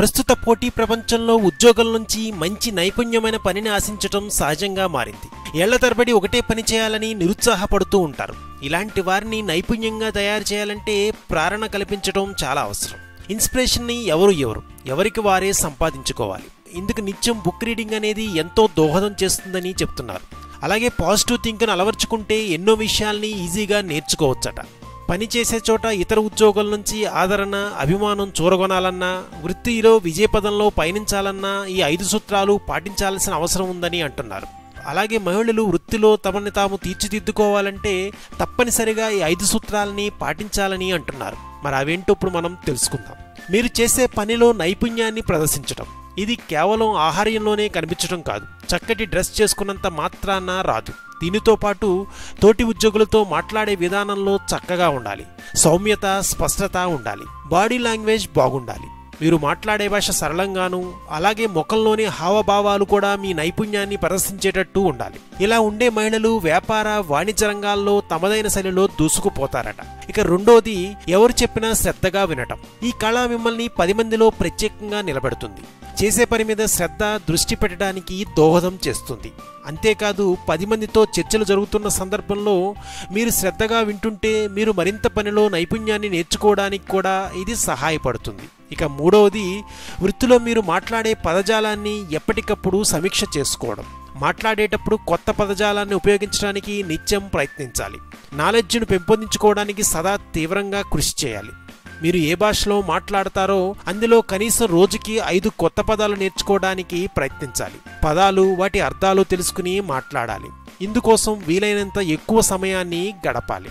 ప్రస్తుత పోటీ ప్రపంచంలో ఉద్యోగుల నుంచి మంచి నైపుణ్యమైన పనిని ఆశించటం సహజంగా మారింది. ఏళ్ళ తరబడి ఒకటే పని చేయాలని నిరుత్సాహపడుతూ ఉంటారు. ఇలాంటి వారిని నైపుణ్యంగా తయారు చేయాలంటే ప్రేరణ కల్పించడం చాలా అవసరం. ఇన్స్పిరేషన్ని ఎవరు ఎవరు ఎవరికి వారే సంపాదించుకోవాలి. ఇందుకు నిత్యం బుక్ రీడింగ్ అనేది ఎంతో దోహదం చేస్తుందని చెప్తున్నారు. అలాగే పాజిటివ్ థింక్ను అలవర్చుకుంటే ఎన్నో విషయాల్ని ఈజీగా నేర్చుకోవచ్చట. పని చేసే చోట ఇతర ఉద్యోగుల నుంచి ఆదరణ అభిమానం చూరగొనాలన్నా వృత్తిలో విజయపదంలో పయనించాలన్నా ఈ ఐదు సూత్రాలు పాటించాల్సిన అవసరం ఉందని అంటున్నారు. అలాగే మహిళలు వృత్తిలో తమని తాము తీర్చిదిద్దుకోవాలంటే తప్పనిసరిగా ఈ ఐదు సూత్రాలని పాటించాలని అంటున్నారు. మరి అవేంటో ఇప్పుడు మనం తెలుసుకుందాం. మీరు చేసే పనిలో నైపుణ్యాన్ని ప్రదర్శించడం ఇది కేవలం ఆహార్యంలోనే కనిపించడం కాదు. చక్కటి డ్రెస్ చేసుకున్నంత మాత్రాన రాదు. దీనితో పాటు తోటి ఉద్యోగులతో మాట్లాడే విధానంలో చక్కగా ఉండాలి. సౌమ్యత స్పష్టత ఉండాలి. బాడీ లాంగ్వేజ్ బాగుండాలి. మీరు మాట్లాడే భాష సరళంగాను అలాగే ముఖంలోని హావభావాలు కూడా మీ నైపుణ్యాన్ని ప్రదర్శించేటట్టు ఉండాలి. ఇలా ఉండే మహిళలు వ్యాపార వాణిజ్య రంగాల్లో తమదైన శైలిలో దూసుకుపోతారట. ఇక రెండోది ఎవరు చెప్పినా శ్రద్ధగా వినటం. ఈ కళ మిమ్మల్ని పది మందిలో ప్రత్యేకంగా నిలబెడుతుంది. చేసే పని మీద శ్రద్ధ దృష్టి పెట్టడానికి దోహదం చేస్తుంది. అంతేకాదు పది మందితో చర్చలు జరుగుతున్న సందర్భంలో మీరు శ్రద్ధగా వింటుంటే మీరు మరింత పనిలో నైపుణ్యాన్ని నేర్చుకోవడానికి కూడా ఇది సహాయపడుతుంది. ఇక మూడవది వృత్తిలో మీరు మాట్లాడే పదజాలాన్ని ఎప్పటికప్పుడు సమీక్ష చేసుకోవడం. మాట్లాడేటప్పుడు కొత్త పదజాలాన్ని ఉపయోగించడానికి నిత్యం ప్రయత్నించాలి. నాలెడ్జ్ను పెంపొందించుకోవడానికి సదా తీవ్రంగా కృషి చేయాలి. మీరు ఏ భాషలో మాట్లాడతారో అందులో కనీసం రోజుకి ఐదు కొత్త పదాలు నేర్చుకోవడానికి ప్రయత్నించాలి. పదాలు వాటి అర్థాలు తెలుసుకుని మాట్లాడాలి. ఇందుకోసం వీలైనంత ఎక్కువ సమయాన్ని గడపాలి.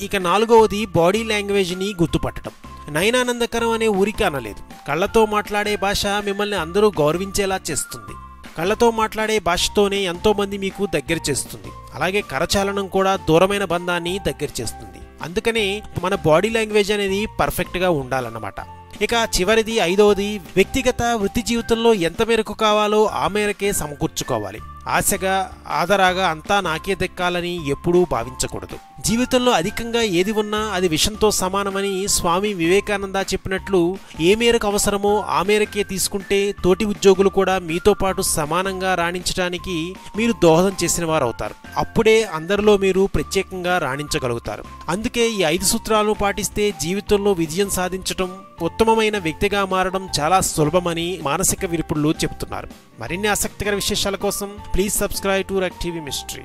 ఇక నాలుగవది బాడీ లాంగ్వేజ్ని గుర్తుపట్టడం. నయనానందకరం అనే ఊరికి అనలేదు. కళ్ళతో మాట్లాడే భాష మిమ్మల్ని అందరూ గౌరవించేలా చేస్తుంది. కళ్ళతో మాట్లాడే భాషతోనే ఎంతోమంది మీకు దగ్గర చేస్తుంది. అలాగే కరచాలనం కూడా దూరమైన బంధాన్ని దగ్గర చేస్తుంది. అందుకనే మన బాడీ లాంగ్వేజ్ అనేది పర్ఫెక్ట్గా ఉండాలన్నమాట. ఇక చివరిది ఐదవది వ్యక్తిగత వృత్తి జీవితంలో ఎంత మేరకు కావాలో ఆ మేరకే సమకూర్చుకోవాలి. ఆశగా ఆదరాగా అంతా నాకే దక్కాలని ఎప్పుడూ భావించకూడదు. జీవితంలో అధికంగా ఏది ఉన్నా అది విషంతో సమానమని స్వామి వివేకానంద చెప్పినట్లు ఏ మేరకు అవసరమో ఆ మేరకే తీసుకుంటే తోటి ఉద్యోగులు కూడా మీతో పాటు సమానంగా రాణించడానికి మీరు దోహదం చేసిన వారు అవుతారు అప్పుడే అందరిలో మీరు ప్రత్యేకంగా రాణించగలుగుతారు. అందుకే ఈ ఐదు సూత్రాలను పాటిస్తే జీవితంలో విజయం సాధించటం ఉత్తమమైన వ్యక్తిగా మారడం చాలా సులభమని మానసిక విరుపుళ్ళు చెబుతున్నారు. మరిన్ని ఆసక్తికర విశేషాల కోసం ప్లీజ్ సబ్స్క్రైబ్ టు రక్ టీవీ మిస్టరీ.